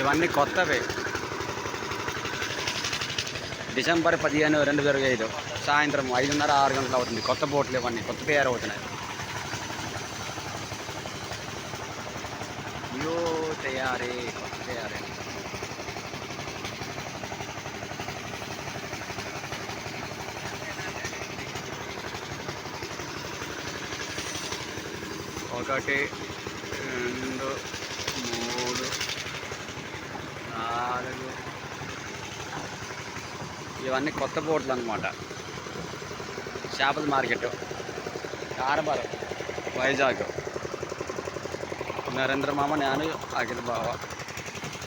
ఇవన్నీ కొత్తవి. డిసెంబర్ పదిహేను రెండు వేల ఐదు. సాయంత్రం ఐదున్నర ఆరు గంటలు అవుతుంది. కొత్త బోట్లు ఇవన్నీ కొత్త తయారవుతున్నాయి. న్యూ తయారీ కొత్త తయారీ. ఒకటి రెండు ఇవన్నీ కొత్త బోట్లు అనమాట చేపల మార్కెట్. హార్బర్ వైజాగ్. నరేంద్ర మామ నేను అఖిల్ బావ.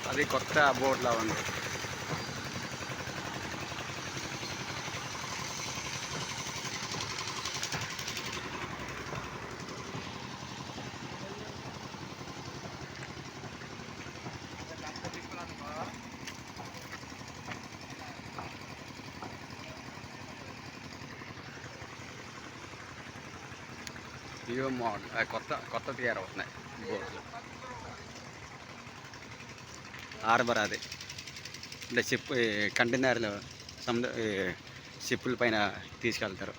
అది కొత్త బోట్లా ఉంది. ఇవో మోడల్ కొత్త కొత్త తయారవుతున్నాయి బోట్లు హార్బర్ అది. అంటే షిప్ కంటైనర్లు సముద్ర షిప్పుల పైన తీసుకెళ్తారు.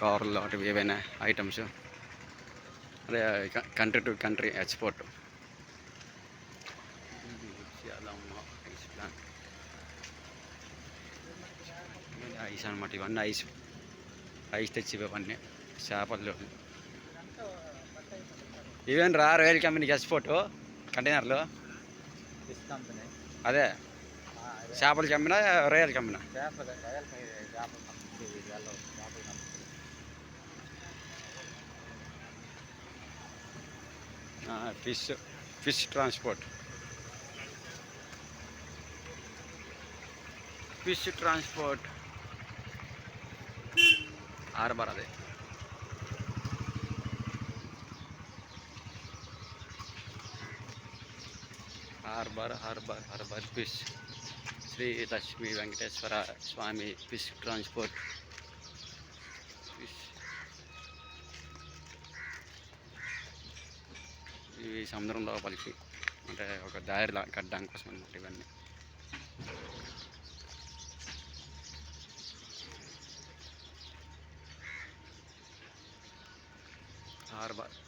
కార్లు అటు ఏవైనా ఐటమ్స్. అదే country to country export. Ice అనమాట ఇవన్నీ ఐస్. ఐస్ తెచ్చి ఇవన్నీ చేపలు ఇవేం రా రైల్ కంపెనీకి ఎక్స్పోర్ట్ కంటైనర్లు కంపెనీ అదే. చేపలు కంపెనీ కంపెనీ కంపెనీ చేపల company fish fish transport fish transport harbour అదే. Harbour harbour harbour fish. Sri Lakshmi Venkateswara Swamy fish transport fish. ఇవి సముద్రం లోపలికి అంటే ఒక దారి లా- కట్టడానికి కోసం అనమాట ఇవన్నీ. హార్బర్.